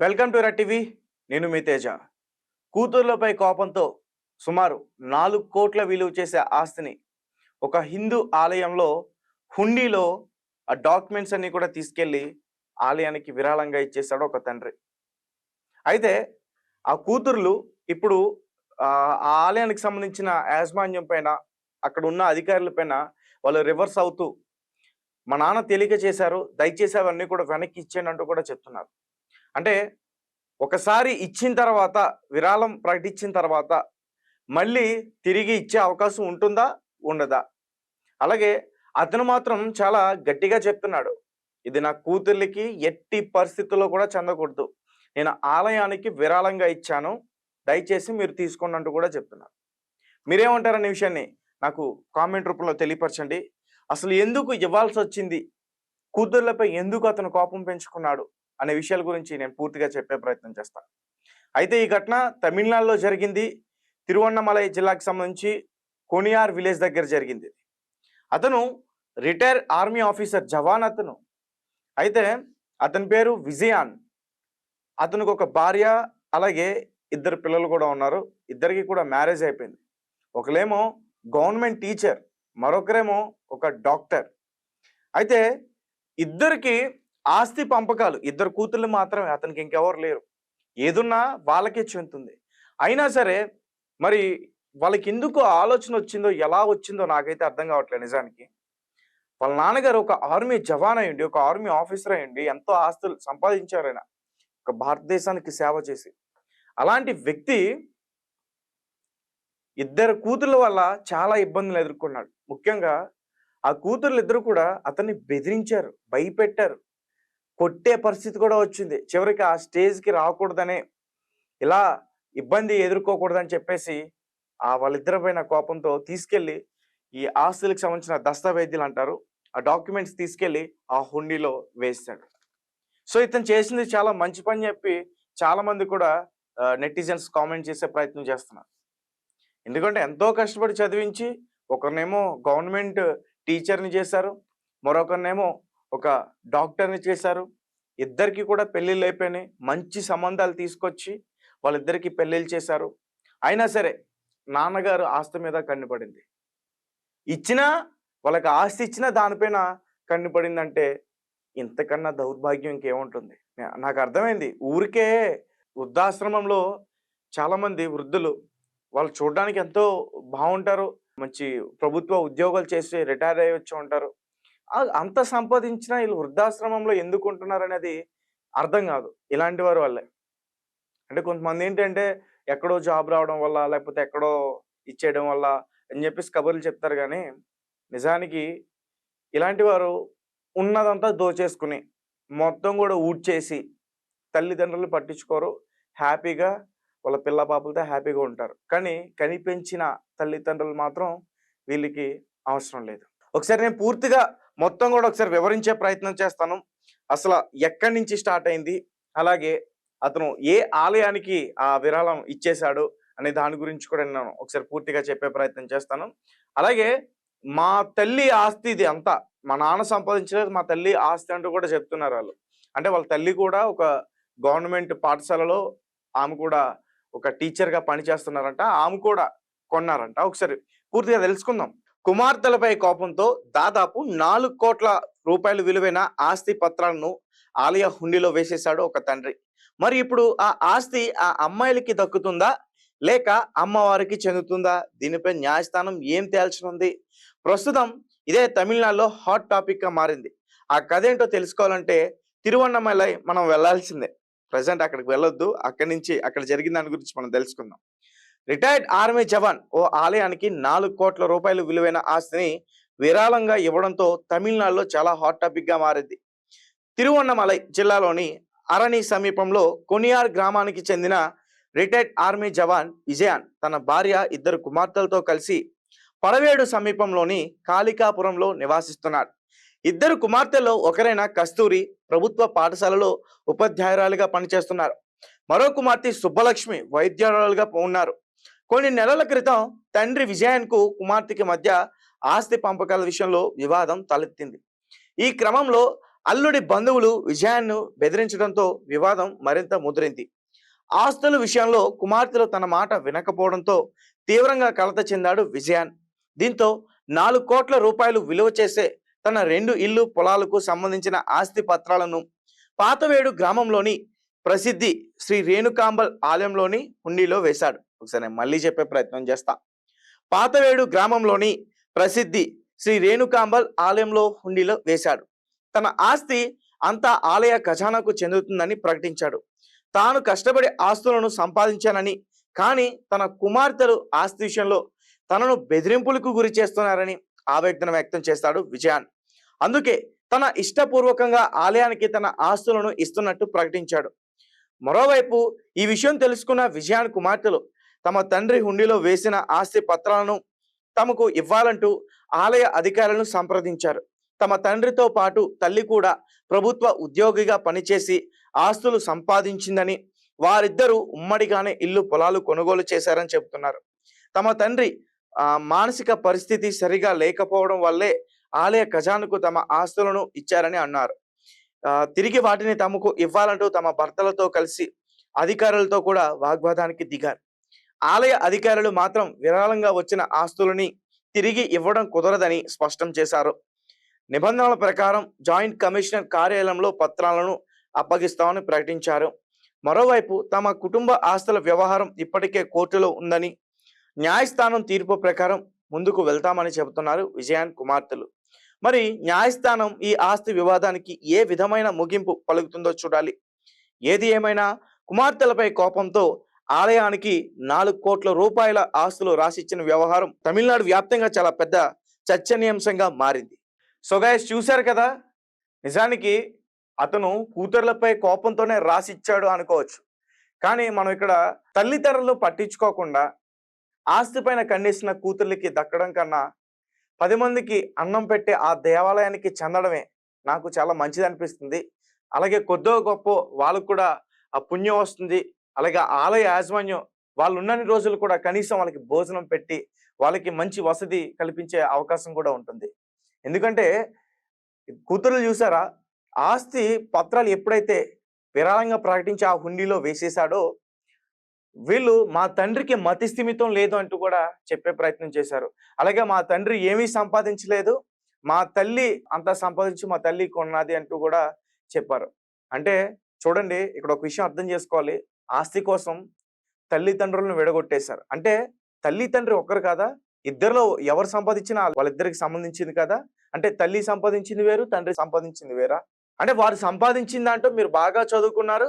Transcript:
Welcome to red TV. నేను మీ తేజ. కూతుర్లపై కోపంతో సుమారు నాలుగు కోట్ల విలువ చేసే ఆస్తిని ఒక హిందూ ఆలయంలో హుండీలో ఆ డాక్యుమెంట్స్ అన్నీ కూడా తీసుకెళ్ళి ఆలయానికి విరాళంగా ఇచ్చేశాడు ఒక తండ్రి. అయితే ఆ కూతుర్లు ఇప్పుడు ఆ ఆ ఆలయానికి సంబంధించిన యాజమాన్యం పైన అక్కడ ఉన్న అధికారుల పైన వాళ్ళు రివర్స్ అవుతూ మా నాన్న తేలిక చేశారు దయచేసి అవన్నీ కూడా వెనక్కి ఇచ్చేయండి అంటూ కూడా చెప్తున్నారు. అంటే ఒకసారి ఇచ్చిన తర్వాత విరాళం ప్రకటించిన తర్వాత మళ్ళీ తిరిగి ఇచ్చే అవకాశం ఉంటుందా? ఉండదా? అలాగే అతను మాత్రం చాలా గట్టిగా చెప్తున్నాడు. ఇది నా కూతుర్లకి ఎట్టి పరిస్థితుల్లో కూడా చెందకూడదు. నేను ఆలయానికి విరాళంగా ఇచ్చాను. దయచేసి మీరు తీసుకోండి అంటూ కూడా చెప్తున్నారు. మీరేమంటారనే విషయాన్ని నాకు కామెంట్ రూపంలో తెలియపరచండి. అసలు ఎందుకు ఇవ్వాల్సి వచ్చింది? కూతుర్లపై ఎందుకు అతను కోపం పెంచుకున్నాడు? అనే విషయాల గురించి నేను పూర్తిగా చెప్పే ప్రయత్నం చేస్తాను అయితే ఈ ఘటన తమిళనాడులో జరిగింది. తిరువన్నమలై జిల్లాకు సంబంధించి కొనియార్ విలేజ్ దగ్గర జరిగింది. అతను రిటైర్ ఆర్మీ ఆఫీసర్ జవాన్ అతను. అయితే అతని పేరు విజయాన్. అతనికి ఒక భార్య అలాగే ఇద్దరు పిల్లలు కూడా ఉన్నారు. ఇద్దరికి కూడా మ్యారేజ్ అయిపోయింది. ఒకలేమో గవర్నమెంట్ టీచర్ మరొకరేమో ఒక డాక్టర్. అయితే ఇద్దరికి ఆస్తి పంపకాలు. ఇద్దరు కూతుర్లు మాత్రమే అతనికి ఇంకెవరు లేరు. ఏదున్నా వాళ్ళకే చెందుతుంది. అయినా సరే మరి వాళ్ళకి ఎందుకు ఆలోచన వచ్చిందో ఎలా వచ్చిందో నాకైతే అర్థం కావట్లేదు నిజానికి. వాళ్ళ నాన్నగారు ఒక ఆర్మీ జవాన్ అయ్యండి ఒక ఆర్మీ ఆఫీసర్ అయ్యండి ఎంతో ఆస్తులు సంపాదించారు ఆయన. ఒక భారతదేశానికి సేవ చేసి. అలాంటి వ్యక్తి ఇద్దరు కూతుర్ల వల్ల చాలా ఇబ్బందులు ఎదుర్కొన్నాడు. ముఖ్యంగా ఆ కూతుర్లు ఇద్దరు కూడా అతన్ని బెదిరించారు భయపెట్టారు. కొట్టే పరిస్థితి కూడా వచ్చింది. చివరికి ఆ స్టేజ్కి రాకూడదనే ఇలా ఇబ్బంది ఎదుర్కోకూడదని చెప్పేసి ఆ వాళ్ళిద్దరి పైన కోపంతో తీసుకెళ్ళి ఈ ఆస్తులకు సంబంధించిన దస్తావేజీలు అంటారు ఆ డాక్యుమెంట్స్ తీసుకెళ్ళి ఆ హుండీలో వేస్తాడు సో ఇతను చేసింది చాలా మంచి పని చెప్పి చాలా మంది కూడా నెటిజన్స్ కామెంట్ చేసే ప్రయత్నం చేస్తున్నారు. ఎందుకంటే ఎంతో కష్టపడి చదివించి ఒకరినేమో గవర్నమెంట్ టీచర్ని చేశారు మరొకరినేమో ఒక డాక్టర్ని చేశారు. ఇద్దరికి కూడా పెళ్ళిళ్ళు అయిపోయినాయి. మంచి సంబంధాలు తీసుకొచ్చి వాళ్ళిద్దరికి పెళ్ళిళ్ళు చేశారు. అయినా సరే నాన్నగారు ఆస్తి మీద కన్నుపడింది. ఇచ్చినా వాళ్ళకి ఆస్తి ఇచ్చినా దానిపైన కన్నుపడిందంటే ఇంతకన్నా దౌర్భాగ్యం ఇంకేముంటుంది? నాకు అర్థమైంది. ఊరికే వృద్ధాశ్రమంలో చాలామంది వృద్ధులు వాళ్ళు చూడడానికి ఎంతో బాగుంటారు మంచి ప్రభుత్వ ఉద్యోగాలు చేసి రిటైర్ అయ్యి వచ్చి ఉంటారు అంత సంపాదించినా వీళ్ళు వృద్ధాశ్రమంలో ఎందుకు ఉంటున్నారు అనేది అర్థం కాదు. ఇలాంటి వారి వల్లే. అంటే కొంతమంది ఏంటంటే ఎక్కడో జాబ్ రావడం వల్ల లేకపోతే ఎక్కడో ఇచ్చేయడం వల్ల అని చెప్పేసి కబుర్లు చెప్తారు కానీ నిజానికి ఇలాంటి వారు ఉన్నదంతా దోచేసుకుని మొత్తం కూడా ఊడ్చేసి తల్లిదండ్రులు పట్టించుకోరు. హ్యాపీగా వాళ్ళ పిల్ల పాపలతో హ్యాపీగా ఉంటారు. కానీ కనిపించిన తల్లిదండ్రులు మాత్రం వీళ్ళకి అవసరం లేదు. ఒకసారి నేను పూర్తిగా మొత్తం కూడా ఒకసారి వివరించే ప్రయత్నం చేస్తాను. అసలు ఎక్కడి నుంచి స్టార్ట్ అయింది? అలాగే అతను ఏ ఆలయానికి ఆ విరాళం ఇచ్చేశాడు? అనే దాని గురించి కూడా నేను ఒకసారి పూర్తిగా చెప్పే ప్రయత్నం చేస్తాను. అలాగే మా తల్లి ఆస్తి ఇది అంతా. మా నాన్న సంపాదించలేదు మా తల్లి ఆస్తి అంటూ కూడా చెప్తున్నారు వాళ్ళు. అంటే వాళ్ళ తల్లి కూడా ఒక గవర్నమెంట్ పాఠశాలలో ఆమె కూడా ఒక టీచర్గా పనిచేస్తున్నారంట. ఆమె కూడా కొన్నారంట. ఒకసారి పూర్తిగా తెలుసుకుందాం. కుమార్తెలపై కోపంతో దాదాపు నాలుగు కోట్ల రూపాయలు విలువైన ఆస్తి పత్రాలను ఆలయ హుండీలో వేసేశాడు ఒక తండ్రి. మరి ఇప్పుడు ఆ ఆస్తి ఆ అమ్మాయిలకి దక్కుతుందా? లేక అమ్మవారికి చెందుతుందా? దీనిపై న్యాయస్థానం ఏం తేల్చనుంది? ప్రస్తుతం ఇదే తమిళనాడులో హాట్ టాపిక్గా మారింది. ఆ కథ ఏంటో తెలుసుకోవాలంటే తిరువన్నమలై మనం వెళ్ళాల్సిందే ప్రజెంట్ అక్కడికి వెళ్ళొద్దు. అక్కడి నుంచి అక్కడ జరిగిన దాని గురించి మనం తెలుసుకుందాం. రిటైర్డ్ ఆర్మీ జవాన్ ఓ ఆలయానికి నాలుగు కోట్ల రూపాయలు విలువైన ఆస్తిని విరాళంగా ఇవ్వడంతో తమిళనాడులో చాలా హాట్ టాపిక్గా మారింది. తిరువన్నమలై జిల్లాలోని అరణి సమీపంలో కొనియార్ గ్రామానికి చెందిన రిటైర్డ్ ఆర్మీ జవాన్ విజయాన్ తన భార్య ఇద్దరు కుమార్తెలతో కలిసి పడవేడు సమీపంలోని కాళికాపురంలో నివాసిస్తున్నాడు. ఇద్దరు కుమార్తెల్లో ఒకరైన కస్తూరి ప్రభుత్వ పాఠశాలలో ఉపాధ్యాయురాలుగా పనిచేస్తున్నారు. మరో కుమార్తె సుబ్బలక్ష్మి వైద్యురాలుగా ఉన్నారు. కొన్ని నెలల క్రితం తండ్రి విజయాన్కు కుమార్తెకి మధ్య ఆస్తి పంపకాల విషయంలో వివాదం తలెత్తింది. ఈ క్రమంలో అల్లుడి బంధువులు విజయాన్ను బెదిరించడంతో వివాదం మరింత ముదిరింది. ఆస్తుల విషయంలో కుమార్తెలు తన మాట వినకపోవడంతో తీవ్రంగా కలత చెందాడు విజయాన్. దీంతో నాలుగు కోట్ల రూపాయలు విలువ చేసే తన రెండు ఇల్లు పొలాలకు సంబంధించిన ఆస్తి పత్రాలను పాతవేడు గ్రామంలోని ప్రసిద్ధి శ్రీ రేణుకాంబల్ ఆలయంలోని హుండీలో వేశాడు. ఒకసారి నేను మళ్ళీ చెప్పే ప్రయత్నం చేస్తా. పాతవేడు గ్రామంలోని ప్రసిద్ధి శ్రీ రేణుకాంబల్ ఆలయంలో హుండీలో వేశాడు. తన ఆస్తి అంతా ఆలయ ఖజానాకు చెందుతుందని ప్రకటించాడు. తాను కష్టపడి ఆస్తులను సంపాదించానని కానీ తన కుమార్తెలు ఆస్తి విషయంలో తనను బెదిరింపులకు గురి చేస్తున్నారని ఆవేదన వ్యక్తం చేస్తాడు విజయాన్. అందుకే తన ఇష్టపూర్వకంగా ఆలయానికి తన ఆస్తులను ఇస్తున్నట్టు ప్రకటించాడు. మరోవైపు ఈ విషయం తెలుసుకున్న విజయాన్ కుమార్తెలు తమ తండ్రి హుండీలో వేసిన ఆస్తి పత్రాలను తమకు ఇవ్వాలంటూ ఆలయ అధికారులను సంప్రదించారు. తమ తండ్రితో పాటు తల్లి కూడా ప్రభుత్వ ఉద్యోగిగా పనిచేసి ఆస్తులు సంపాదించిందని వారిద్దరూ ఉమ్మడిగానే ఇల్లు పొలాలు కొనుగోలు చేశారని చెబుతున్నారు. తమ తండ్రి మానసిక పరిస్థితి సరిగా లేకపోవడం వల్లే ఆలయ ఖజానుకు తమ ఆస్తులను ఇచ్చారని అన్నారు. తిరిగి వాటిని తమకు ఇవ్వాలంటూ తమ భర్తలతో కలిసి అధికారులతో కూడా వాగ్వాదానికి దిగారు. ఆలయ అధికారులు మాత్రం విరాళంగా వచ్చిన ఆస్తులని తిరిగి ఇవ్వడం కుదరదని స్పష్టం చేశారు. నిబంధనల ప్రకారం జాయింట్ కమిషనర్ కార్యాలయంలో పత్రాలను అప్పగిస్తామని ప్రకటించారు. మరోవైపు తమ కుటుంబ ఆస్తుల వ్యవహారం ఇప్పటికే కోర్టులో ఉందని న్యాయస్థానం తీర్పు ప్రకారం ముందుకు వెళ్తామని చెబుతున్నారు విజయాన్ కుమార్తెలు. మరి న్యాయస్థానం ఈ ఆస్తి వివాదానికి ఏ విధమైన ముగింపు పలుకుతుందో చూడాలి. ఏది ఏమైనా కుమార్తెలపై కోపంతో ఆలయానికి నాలుగు కోట్ల రూపాయల ఆస్తులు రాసిచ్చిన వ్యవహారం తమిళనాడు వ్యాప్తంగా చాలా పెద్ద చర్చనీయాంశంగా మారింది. సో గాయస్ చూశారు కదా? నిజానికి అతను కూతుర్లపై కోపంతోనే రాసిచ్చాడు అనుకోవచ్చు. కానీ మనం ఇక్కడ తల్లిదండ్రులు పట్టించుకోకుండా ఆస్తి పైన ఖండిస్తున్న కూతుర్లకి దక్కడం కన్నా పది మందికి అన్నం పెట్టే ఆ దేవాలయానికి చెందడమే నాకు చాలా మంచిది అనిపిస్తుంది అలాగే కొద్దో గొప్ప వాళ్ళకు కూడా ఆ పుణ్యం వస్తుంది. అలాగే ఆలయ యాజమాన్యం వాళ్ళు ఉన్నన్ని రోజులు కూడా కనీసం వాళ్ళకి భోజనం పెట్టి వాళ్ళకి మంచి వసతి కల్పించే అవకాశం కూడా ఉంటుంది. ఎందుకంటే కూతురు చూసారా? ఆస్తి పత్రాలు ఎప్పుడైతే విరాళంగా ప్రకటించి ఆ హుండీలో వేసేశాడో వీళ్ళు మా తండ్రికి మతి స్థిమితం లేదు అంటూ కూడా చెప్పే ప్రయత్నం చేశారు. అలాగే మా తండ్రి ఏమీ సంపాదించలేదు మా తల్లి అంతా సంపాదించి మా తల్లి కొన్నది అంటూ కూడా చెప్పారు. అంటే చూడండి ఇక్కడ ఒక విషయం అర్థం చేసుకోవాలి. ఆస్తి కోసం తల్లిదండ్రులను విడగొట్టేశారు. అంటే తల్లి తండ్రి ఒక్కరు కాదా? ఇద్దరిలో ఎవరు సంపాదించినా వాళ్ళిద్దరికి సంబంధించింది కదా? అంటే తల్లి సంపాదించింది వేరు తండ్రి సంపాదించింది వేరా? అంటే వారు సంపాదించిన దాంట్లో మీరు బాగా చదువుకున్నారు?